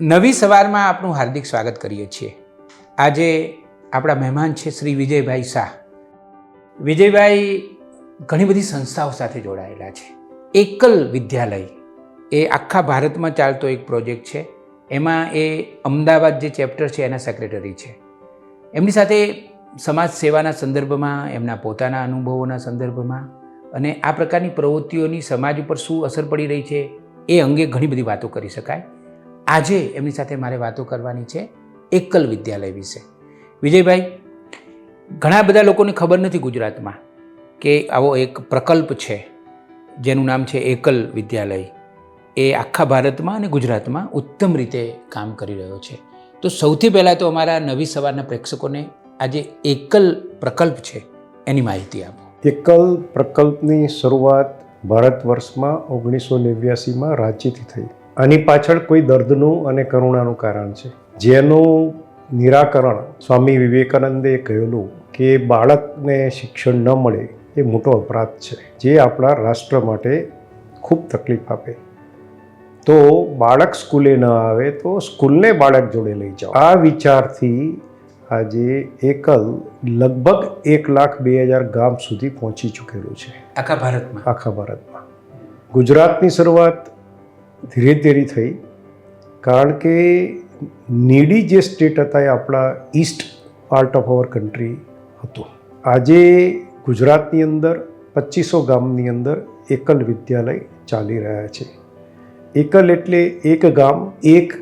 નવી સવારમાં આપનું હાર્દિક સ્વાગત કરીએ છીએ. આજે આપણા મહેમાન છે શ્રી વિજયભાઈ શાહ. વિજયભાઈ ઘણી બધી સંસ્થાઓ સાથે જોડાયેલા છે. એકલ વિદ્યાલય એ આખા ભારતમાં ચાલતો એક પ્રોજેક્ટ છે. એમાં એ અમદાવાદ જે ચેપ્ટર છે એના સેક્રેટરી છે. એમની સાથે સમાજ સેવાના સંદર્ભમાં, એમના પોતાના અનુભવોના સંદર્ભમાં અને આ પ્રકારની પ્રવૃત્તિઓની સમાજ ઉપર શું અસર પડી રહી છે એ અંગે ઘણી બધી વાતો કરી શકાય. આજે એમની સાથે મારે વાતો કરવાની છે એકલ વિદ્યાલય વિશે. વિજયભાઈ, ઘણા બધા લોકોને ખબર નથી ગુજરાતમાં કે આવો એક પ્રકલ્પ છે, જેનું નામ છે એકલ વિદ્યાલય. એ આખા ભારતમાં અને ગુજરાતમાં ઉત્તમ રીતે કામ કરી રહ્યો છે. તો સૌથી પહેલાં તો અમારા નવી સવારના પ્રેક્ષકોને આજે એકલ પ્રકલ્પ છે, એની માહિતી આપો. એકલ પ્રકલ્પની શરૂઆત ભારત વર્ષમાં ઓગણીસો નેવ્યાસીમાં રાંચીથી થઈ. આની પાછળ કોઈ દર્દનું અને કરુણાનું કારણ છે. જેનું નિરાકરણ સ્વામી વિવેકાનંદે કહેલું કે બાળકને શિક્ષણ ન મળે એ મોટો અપરાધ છે જે આપણા રાષ્ટ્ર માટે ખૂબ તકલીફ આપે. તો બાળક સ્કૂલે ન આવે તો સ્કૂલને બાળક જોડે લઈ જાઓ. આ વિચારથી આજે એકલ લગભગ એક લાખ બે હજાર ગામ સુધી પહોંચી ચૂકેલું છે. આખા ભારતમાં? આખા ભારતમાં. ગુજરાતની શરૂઆત ધીરે ધીરે થઈ. કારણ કે નીડી જે સ્ટેટ હતા એ આપણા east part of our country હતું. આજે ગુજરાતની અંદર પચીસો ગામની અંદર એકલ વિદ્યાલય ચાલી રહ્યા છે. એકલ એટલે એક ગામ, એક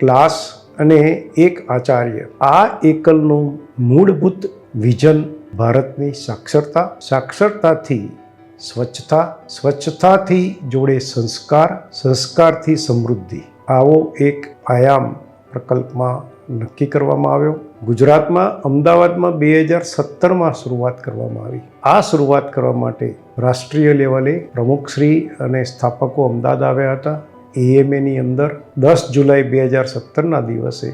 ક્લાસ અને એક આચાર્ય. આ એકલનું મૂળભૂત વિઝન ભારતની સાક્ષરતા, સાક્ષરતાથી સ્વચ્છતા, સ્વચ્છતાથી જોડે સંસ્કાર, સંસ્કારથી સમૃદ્ધિ. આવો એક આયામ પ્રકલ્પમાં નક્કી કરવામાં આવ્યો. ગુજરાતમાં અમદાવાદમાં બે હજાર સત્તરમાં શરૂઆત કરવામાં આવી. આ શરૂઆત કરવા માટે રાષ્ટ્રીય લેવલે પ્રમુખશ્રી અને સ્થાપકો અમદાવાદ આવ્યા હતા. એએમએની અંદર દસ જુલાઈ બે હજાર સત્તરના દિવસે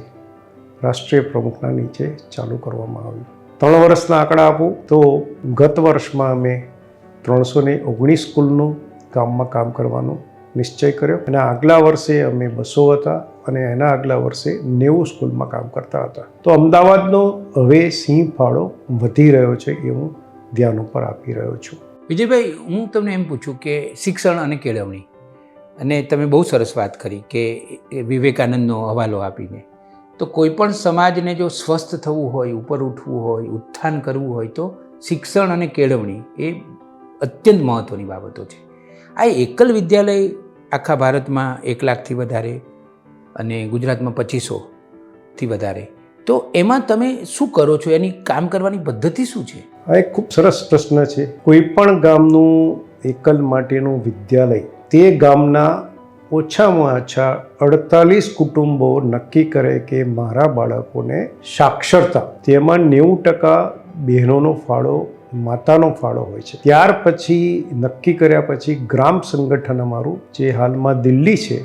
રાષ્ટ્રીય પ્રમુખના નીચે ચાલુ કરવામાં આવ્યું. ત્રણ વર્ષના આંકડા આપું તો ગત વર્ષમાં અમે ત્રણસો ને ઓગણીસ સ્કૂલનું ગામમાં કામ કરવાનો નિશ્ચય કર્યો. અને આગલા વર્ષે અમે બસો હતા અને એના આગલા વર્ષે નેવું સ્કૂલમાં કામ કરતા હતા. તો અમદાવાદનો હવે સિંહ ફાળો વધી રહ્યો છે એ હું ધ્યાન ઉપર આપી રહ્યો છું. વિજયભાઈ, હું તમને એમ પૂછું કે શિક્ષણ અને કેળવણી, અને તમે બહુ સરસ વાત કરી કે વિવેકાનંદનો હવાલો આપીને. તો કોઈ પણ સમાજને જો સ્વસ્થ થવું હોય, ઉપર ઉઠવું હોય, ઉત્થાન કરવું હોય, તો શિક્ષણ અને કેળવણી એ અત્યંત મહત્ત્વની બાબતો છે. આ એકલ વિદ્યાલય આખા ભારતમાં એક લાખથી વધારે અને ગુજરાતમાં પચીસોથી વધારે. તો એમાં તમે શું કરો છો? એની કામ કરવાની પદ્ધતિ શું છે? આ એક ખૂબ સરસ પ્રશ્ન છે. કોઈ પણ ગામનું એકલ માટેનું વિદ્યાલય તે ગામના ઓછામાં ઓછા અડતાલીસ કુટુંબો નક્કી કરે કે મારા બાળકોને સાક્ષરતા, તેમાં નેવું ટકા બહેનોનો ફાળો માતાનો ફાળો હોય છે. ત્યાર પછી, નક્કી કર્યા પછી ગ્રામ સંગઠન અમારું, જે હાલમાં દિલ્હી છે,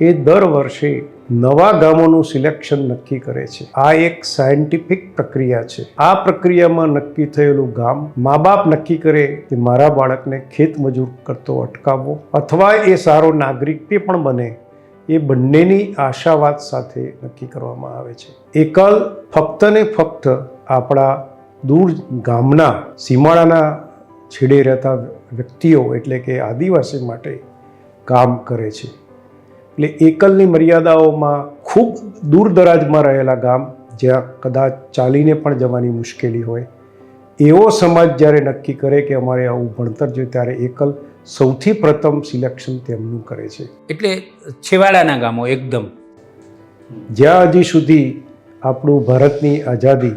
એ દર વર્ષે નવા ગામોનું સિલેક્શન નક્કી કરે છે. આ એક સાયન્ટિફિક પ્રક્રિયા છે. આ પ્રક્રિયામાં નક્કી થયેલું ગામ મા બાપ નક્કી કરે કે મારા બાળકને ખેત મજૂર કરતો અટકાવવો અથવા એ સારો નાગરિક તે પણ બને, એ બંનેની આશાવાદ સાથે નક્કી કરવામાં આવે છે. એકલ ફક્ત ને ફક્ત આપણા દૂર ગામના સીમાડાના છેડે રહેતા વ્યક્તિઓ એટલે કે આદિવાસી માટે કામ કરે છે. એટલે એકલની મર્યાદાઓમાં ખૂબ દૂર દરાજમાં રહેલા ગામ જ્યાં કદાચ ચાલીને પણ જવાની મુશ્કેલી હોય એવો સમાજ જ્યારે નક્કી કરે કે અમારે આવું ભણતર જોઈએ ત્યારે એકલ સૌથી પ્રથમ સિલેક્શન તેમનું કરે છે. એટલે છેવાડાના ગામો એકદમ. જ્યાં હજી સુધી આપણું ભારતની આઝાદી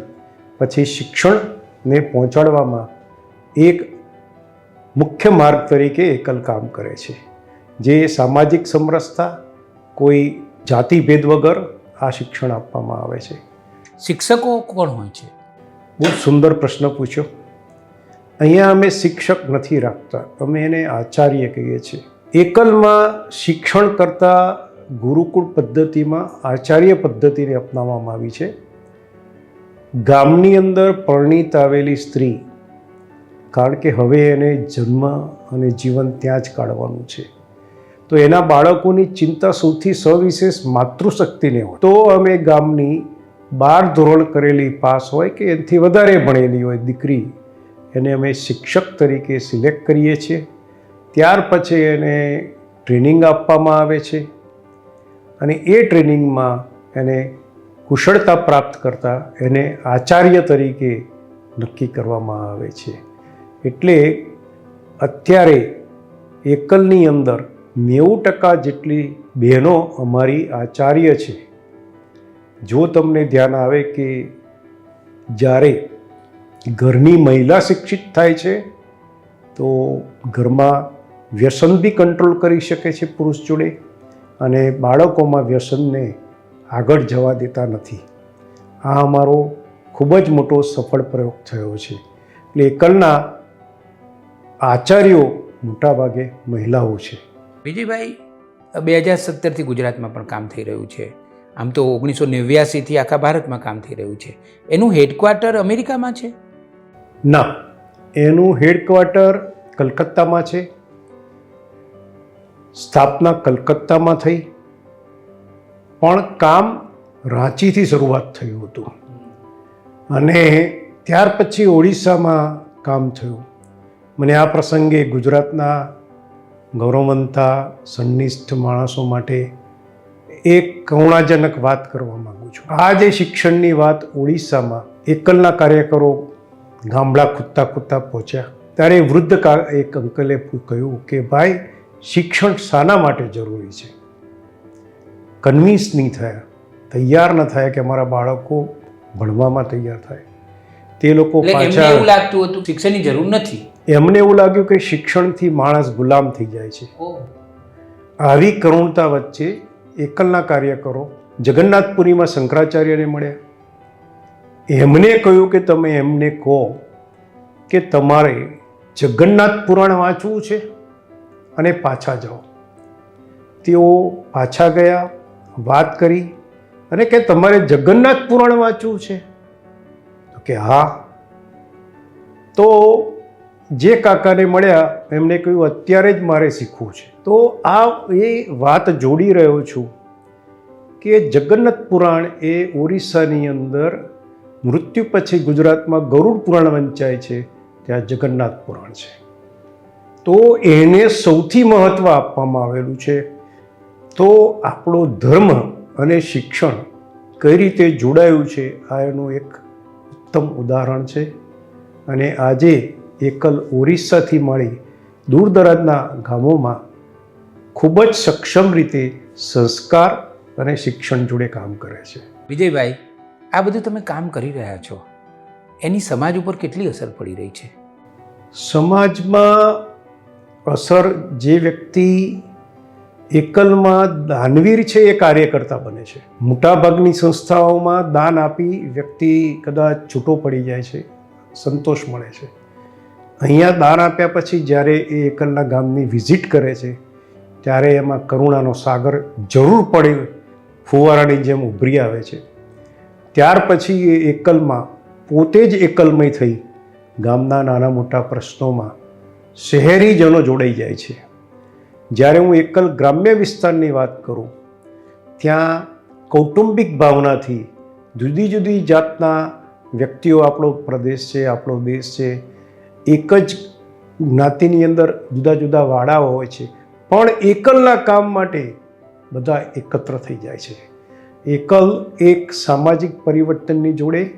પછી શિક્ષણને પહોંચાડવામાં એક મુખ્ય માર્ગ તરીકે એકલ કામ કરે છે. જે સામાજિક સમરસતા કોઈ જાતિભેદ વગર આ શિક્ષણ આપવામાં આવે છે. શિક્ષકો કોણ હોય છે? બહુ સુંદર પ્રશ્ન પૂછ્યો. અહીંયા અમે શિક્ષક નથી રાખતા. અમે એને આચાર્ય કહીએ છીએ. એકલમાં શિક્ષણ કરતાં ગુરુકુળ પદ્ધતિમાં આચાર્ય પદ્ધતિને અપનાવવામાં આવી છે. ગામની અંદર પરણિત આવેલી સ્ત્રી, કારણ કે હવે એને જન્મ અને જીવન ત્યાં જ કાઢવાનું છે. તો એના બાળકોની ચિંતા સૌથી સવિશેષ માતૃશક્તિને હોય. તો અમે ગામની બાર ધોરણ કરેલી પાસ હોય કે એનાથી વધારે ભણેલી હોય દીકરી, એને અમે શિક્ષક તરીકે સિલેક્ટ કરીએ છીએ. ત્યાર પછી એને ટ્રેનિંગ આપવામાં આવે છે. અને એ ટ્રેનિંગમાં એને કુશળતા પ્રાપ્ત કરતાં એને આચાર્ય તરીકે નક્કી કરવામાં આવે છે. એટલે અત્યારે એકલની અંદર નેવું ટકા જેટલી બહેનો અમારી આચાર્ય છે. જો તમને ધ્યાન આવે કે જ્યારે ઘરની મહિલા શિક્ષિત થાય છે, તો ઘરમાં વ્યસન બી કંટ્રોલ કરી શકે છે પુરુષ જોડે અને બાળકોમાં વ્યસનને આગળ જવા દેતા નથી. આ અમારો ખૂબ જ મોટો સફળ પ્રયોગ થયો છે. એટલે એકલના આચાર્યો મોટાભાગે મહિલાઓ છે. વિજયભાઈ બે હજાર સત્તરથી ગુજરાતમાં પણ કામ થઈ રહ્યું છે. આમ તો ઓગણીસો નેવ્યાસીથી આખા ભારતમાં કામ થઈ રહ્યું છે. એનું હેડક્વાર્ટર અમેરિકામાં છે? ના એનું હેડક્વાર્ટર કલકત્તામાં છે. સ્થાપના કલકત્તામાં થઈ. પણ કામ રાંચીથી શરૂઆત થયું હતું. અને ત્યાર પછી ઓડિશામાં કામ થયું. મને આ પ્રસંગે ગુજરાતના ગૌરવવંતા, સંનિષ્ઠ માણસો માટે એક કરુણાજનક વાત કરવા માગું છું. આ જે શિક્ષણની વાત ઓડિશામાં એકલના કાર્યકરો ગામડા ખૂદતા ખૂદતા પહોંચ્યા. ત્યારે વૃદ્ધ એક અંકલે કહ્યું કે, ભાઈ, શિક્ષણ શાના માટે જરૂરી છે. કન્વિન્સ નહીં થયા તૈયાર ન થયા કે અમારા બાળકો ભણવામાં તૈયાર થાય. તે લોકો પાછા એવું લાગતું હતું શિક્ષણની જરૂર નથી? એમને એવું લાગ્યું કે શિક્ષણથી માણસ ગુલામ થઈ જાય છે. આવી કરુણતા વચ્ચે એકલના કાર્યકરો જગન્નાથપુરીમાં શંકરાચાર્યને મળ્યા. એમને કહ્યું કે તમે એમને કહો કે તમારે જગન્નાથ પુરાણ વાંચવું છે અને પાછા જાઓ. તેઓ પાછા ગયા વાત કરી અને કે તમારે જગન્નાથ પુરાણ વાંચવું છે? તો કે હા. તો જે કાકાને મળ્યા, એમને કહ્યું, અત્યારે જ મારે શીખવું છે. તો આ એ વાત જોડી રહ્યો છું કે જગન્નાથ પુરાણ એ ઓરિસ્સાની અંદર મૃત્યુ પછી ગુજરાતમાં ગરુડ પુરાણ વંચાય છે, ત્યાં જગન્નાથ પુરાણ છે. તો એને સૌથી મહત્ત્વ આપવામાં આવેલું છે તો આપણો ધર્મ અને શિક્ષણ કઈ રીતે જોડાયું છે આ એનું એક ઉત્તમ ઉદાહરણ છે. અને આજે એકલ ઓરિસ્સાથી મળી દૂર દરાજના ગામોમાં ખૂબ જ સક્ષમ રીતે સંસ્કાર અને શિક્ષણ જોડે કામ કરે છે. વિજયભાઈ આ બધું તમે કામ કરી રહ્યા છો. એની સમાજ ઉપર કેટલી અસર પડી રહી છે? સમાજમાં અસર જે વ્યક્તિ એકલમાં દાનવીર છે એ કાર્યકર્તા બને છે. મોટાભાગની સંસ્થાઓમાં દાન આપી વ્યક્તિ કદાચ છૂટો પડી જાય છે, સંતોષ મળે છે. અહીંયા દાન આપ્યા પછી જ્યારે એ એકલના ગામની વિઝિટ કરે છે, ત્યારે એમાં કરુણાનો સાગર જરૂર પડે ફુવારાની જેમ ઉભરી આવે છે. ત્યાર પછી એ એકલમાં, પોતે જ એકલમય થઈ ગામના નાના મોટા પ્રશ્નોમાં શહેરીજનો જોડાઈ જાય છે. જ્યારે હું એકલ ગ્રામ્ય વિસ્તારની વાત કરું, ત્યાં કૌટુંબિક ભાવનાથી જુદી જુદી જાતના વ્યક્તિઓ આપણો પ્રદેશ છે, આપણો દેશ છે. એક જ જ્ઞાતિની અંદર જુદા જુદા વાડાઓ હોય છે. પણ એકલના કામ માટે બધા એકત્ર થઈ જાય છે. એકલ એક સામાજિક પરિવર્તનની જોડે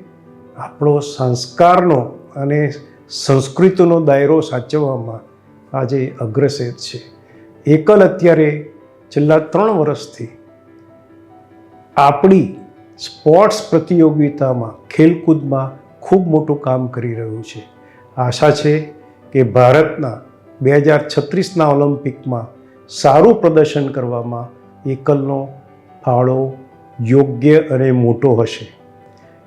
આપણો સંસ્કારનો અને સંસ્કૃતિનો દાયરો સાચવવામાં આજે અગ્રસેર છે. એકલ અત્યારે છેલ્લા ત્રણ વર્ષથી આપણી સ્પોર્ટ્સ પ્રતિયોગિતામાં, ખેલકૂદમાં ખૂબ મોટું કામ કરી રહ્યું છે. આશા છે કે ભારતના બે હજાર છત્રીસના ઓલિમ્પિકમાં સારું પ્રદર્શન કરવામાં એકલનો ફાળો યોગ્ય અને મોટો હશે.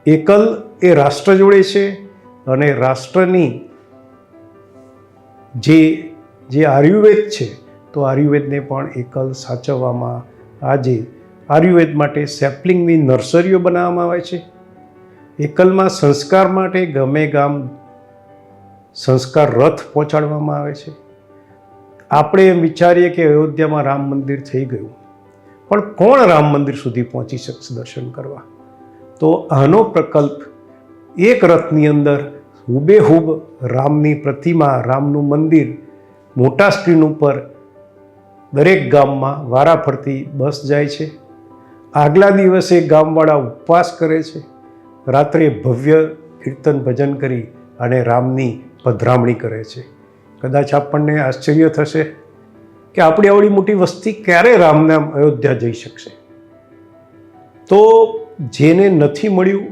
એકલ એ રાષ્ટ્ર જોડે છે અને રાષ્ટ્રની જે જે આયુર્વેદ છે તો આયુર્વેદને પણ એકલ સાચવવામાં આજે આયુર્વેદ માટે સેપલિંગની નર્સરીઓ બનાવવામાં આવે છે. એકલમાં સંસ્કાર માટે ગમે ગામ સંસ્કાર રથ પહોંચાડવામાં આવે છે. આપણે એમ વિચારીએ કે અયોધ્યામાં રામ મંદિર થઈ ગયું. પણ કોણ રામ મંદિર સુધી પહોંચી શકશે દર્શન કરવા? તો આનો પ્રકલ્પ એક રથની અંદર હુબેહુબ રામની પ્રતિમા, રામનું મંદિર મોટા સ્ક્રીન ઉપર દરેક ગામમાં વારાફરતી બસ જાય છે. આગલા દિવસે ગામવાળા ઉપવાસ કરે છે. રાત્રે ભવ્ય કીર્તન ભજન કરી અને રામની પધરામણી કરે છે. કદાચ આપણને આશ્ચર્ય થશે કે આપણી આવડી મોટી વસ્તી ક્યારે રામનામ અયોધ્યા જઈ શકશે. તો જેને નથી મળ્યું,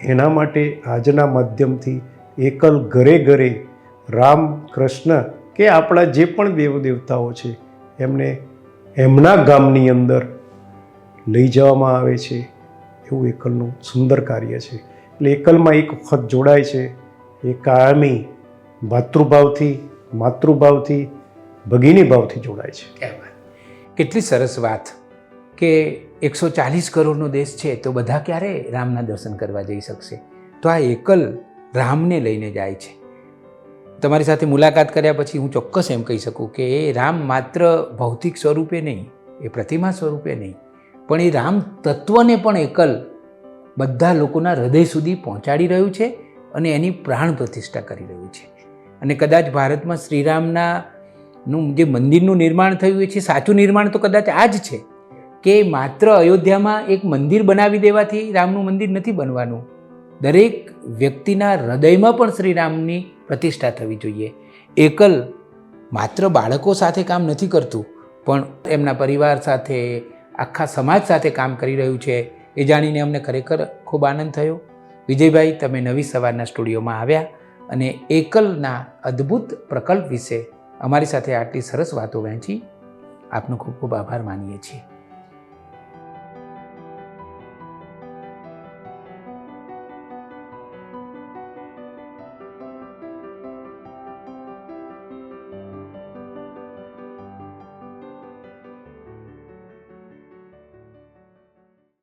એના માટે આજના માધ્યમથી એકલ ઘરે ઘરે રામ કૃષ્ણ કે આપણા જે પણ દેવદેવતાઓ છે એમને એમના ગામની અંદર લઈ જવામાં આવે છે. એવું એકલનું સુંદર કાર્ય છે. એટલે એકલમાં એક વખત જોડાય છે. એ કાયમી ભાતૃભાવથી, માતૃભાવથી, ભગીની ભાવથી જોડાય છે. કેટલી સરસ વાત કે એકસો ચાલીસ કરોડનો દેશ છે તો બધા ક્યારે રામના દર્શન કરવા જઈ શકશે? તો આ એકલ રામને લઈને જાય છે. તમારી સાથે મુલાકાત કર્યા પછી હું ચોક્કસ એમ કહી શકું કે એ રામ માત્ર ભૌતિક સ્વરૂપે નહીં, એ પ્રતિમા સ્વરૂપે નહીં, પણ એ રામ તત્વને પણ એકલ બધા લોકોના હૃદય સુધી પહોંચાડી રહ્યું છે અને એની પ્રાણ પ્રતિષ્ઠા કરી રહ્યું છે. અને કદાચ ભારતમાં શ્રીરામના નું જે મંદિરનું નિર્માણ થયું એ છે, સાચું નિર્માણ તો કદાચ આ જ છે કે માત્ર અયોધ્યામાં એક મંદિર બનાવી દેવાથી રામનું મંદિર નથી બનવાનું. દરેક વ્યક્તિના હૃદયમાં પણ શ્રીરામની પ્રતિષ્ઠા થવી જોઈએ. એકલ માત્ર બાળકો સાથે કામ નથી કરતું, પણ એમના પરિવાર સાથે, આખા સમાજ સાથે કામ કરી રહ્યું છે, એ જાણીને અમને ખરેખર ખૂબ આનંદ થયો. વિજયભાઈ, તમે નવી સવારના સ્ટુડિયોમાં આવ્યા અને એકલના અદ્ભુત પ્રકલ્પ વિશે અમારી સાથે આટલી સરસ વાતો વહેંચી. આપનો ખૂબ ખૂબ આભાર માનીએ છીએ.